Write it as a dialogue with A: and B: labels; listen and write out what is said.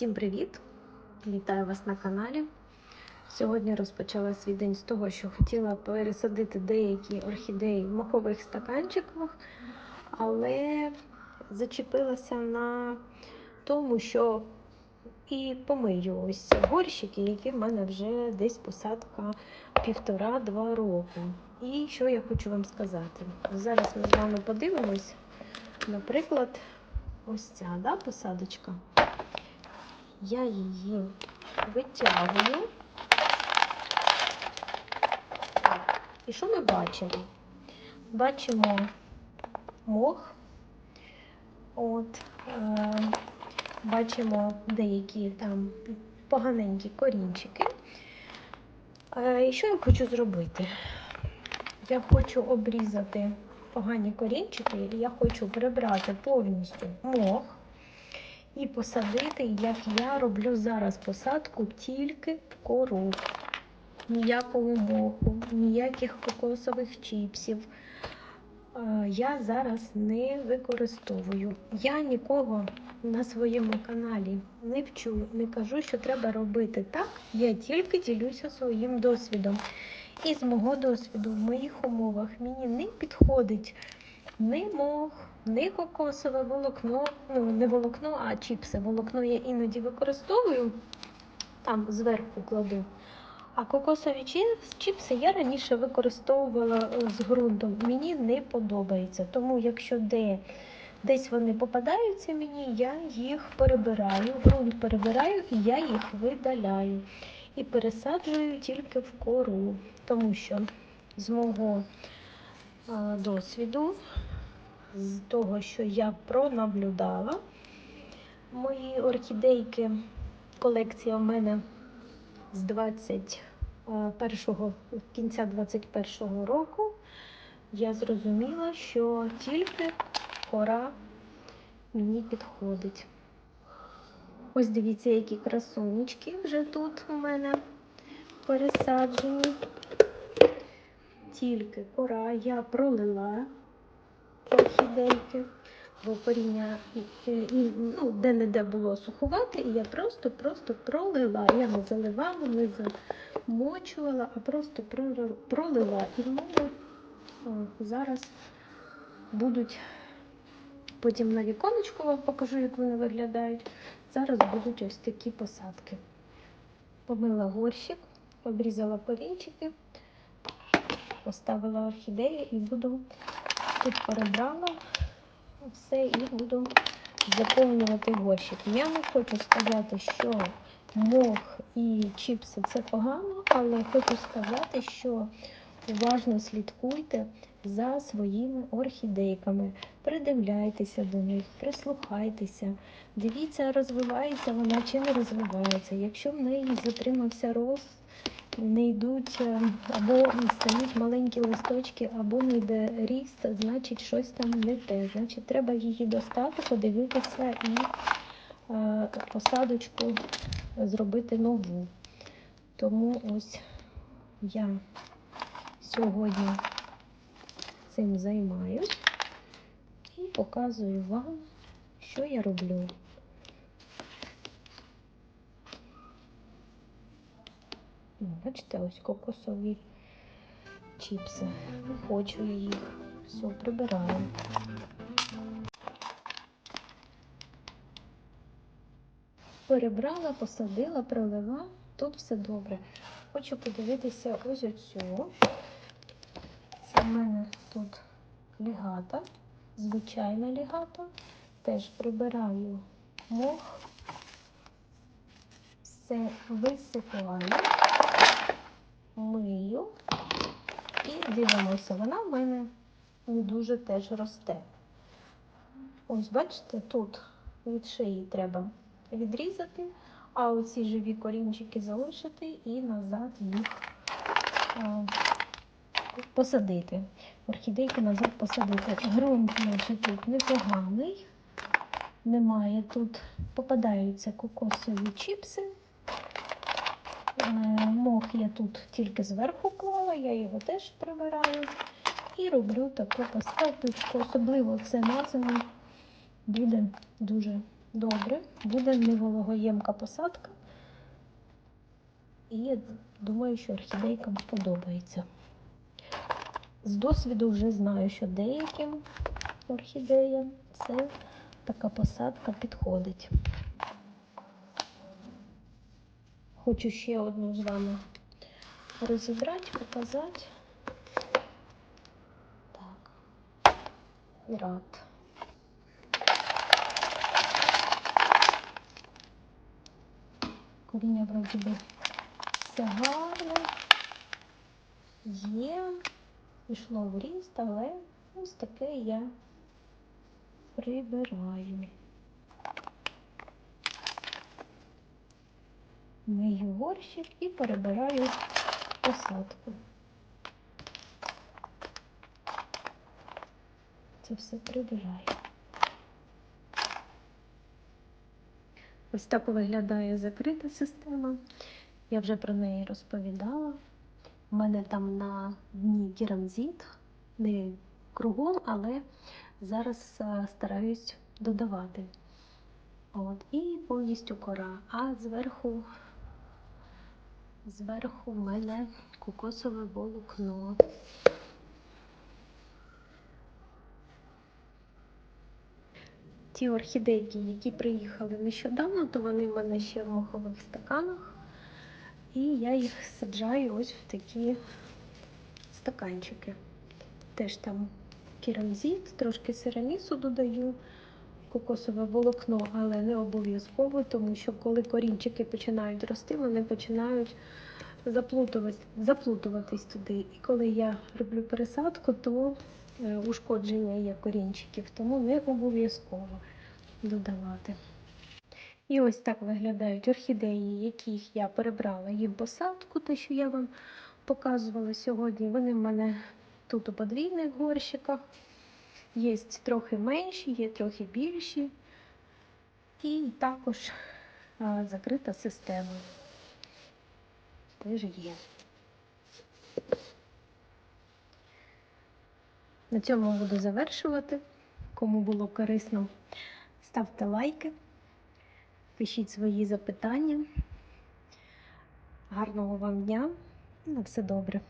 A: Всім привіт! Вітаю вас на каналі. Сьогодні розпочала свій день з того, що хотіла пересадити деякі орхідеї в мохових стаканчиках, але зачепилася на тому, що і помию ось горщики, які в мене вже десь посадка півтора-два року. І що я хочу вам сказати? Зараз ми з вами подивимось, наприклад, ось ця да, посадочка. Я її витягую. І що ми бачимо? Бачимо мох, от, е, бачимо деякі там поганенькі корінчики. Е, і що я хочу зробити? Я хочу обрізати погані корінчики, я хочу прибрати повністю мох і посадити, як я роблю зараз посадку, тільки кору. Ніякого моху, ніяких кокосових чіпсів. Е, Я зараз не використовую. Я нікого на своєму каналі не вчу, не кажу, що треба робити так. Я тільки ділюся своїм досвідом. І з мого досвіду в моїх умовах мені не підходить ні мох, ні кокосове волокно, ну не волокно, а чіпси. Волокно я іноді використовую, там зверху кладу. А кокосові чіпси я раніше використовувала е, з ґрунтом. Мені не подобається. Тому якщо де, десь вони попадаються мені, я їх перебираю, ґрунт перебираю і я їх видаляю. І пересаджую тільки в кору. Тому що з мого е, досвіду, з того, що я пронаблюдала, мої орхідейки, колекція в мене з 21 кінця 21 року, я зрозуміла, що тільки кора мені підходить. Ось дивіться, які красунечки вже тут у мене пересаджені. Тільки кора я пролила орхідейки, бо коріння і, і, ну, де-не-де було сухувати, і я просто-просто пролила. Я не заливала, не замочувала, а просто пролила. І в мене о, зараз будуть потім на віконечку вам покажу, як вони виглядають. Зараз будуть ось такі посадки. Помила горщик, обрізала корінчики, поставила орхідею і буду тут перебрала все і буду заповнювати горщик. Я не хочу сказати, що мох і чіпси це погано, але хочу сказати, що уважно слідкуйте за своїми орхідейками, придивляйтеся до них, прислухайтеся, дивіться, розвивається вона чи не розвивається. Якщо в неї затримався рост, не йдуть е, або стають маленькі листочки, або не йде ріст, значить щось там не те. Значить, треба її достати, подивитися і е, посадочку зробити нову. Тому ось я сьогодні цим займаюсь і показую вам, що я роблю. Бачите, ось кокосові чіпси. Не хочу я їх. Все, прибираю. Перебрала, посадила, пролила. Тут все добре. Хочу подивитися ось оцю. Це в мене тут лігата, звичайна лігата. Теж прибираю мох, все висипаю мию і дивимося, вона в мене не дуже теж росте. Ось, бачите, тут від шиї треба відрізати, а оці живі корінчики залишити і назад їх а, посадити. Орхідейки назад посадити. Грунт наче тут непоганий. Немає тут, попадаються кокосові чіпси. Мох я тут тільки зверху клала, я його теж прибираю. І роблю таку посадочку. Особливо це на зиму буде дуже добре, буде невологоємка посадка. І я думаю, що орхідейкам сподобається. З досвіду вже знаю, що деяким орхідеям це така посадка підходить. Хочу ще одну з вами розібрати, показати. Так. Рад. Коріння вроді би все гарне. Є, пішло в ріст, але ось таке я прибираю. Мию горщик і перебираю посадку. Це все прибираю. Ось так виглядає закрита система. Я вже про неї розповідала. У мене там на дні керамзит, не кругом, але зараз е, стараюсь додавати. От, і повністю кора. А зверху, зверху в мене кокосове волокно. Ті орхідейки, які приїхали нещодавно, то вони в мене ще в мохових стаканах. І я їх саджаю ось в такі стаканчики. Теж там керамзит, трошки сирамісу додаю, кокосове волокно, але не обов'язково, тому що коли корінчики починають рости, вони починають заплутувати, заплутуватись туди. І коли я роблю пересадку, то е, ушкодження є корінчиків, тому не обов'язково додавати. І ось так виглядають орхідеї, яких я перебрала їм посадку, те, що я вам показувала сьогодні. Вони в мене тут у подвійних горщиках. Є трохи менші, є трохи більші. І також закрита система. Теж є. На цьому буду завершувати. Кому було корисно, ставте лайки, пишіть свої запитання. Гарного вам дня. На все добре.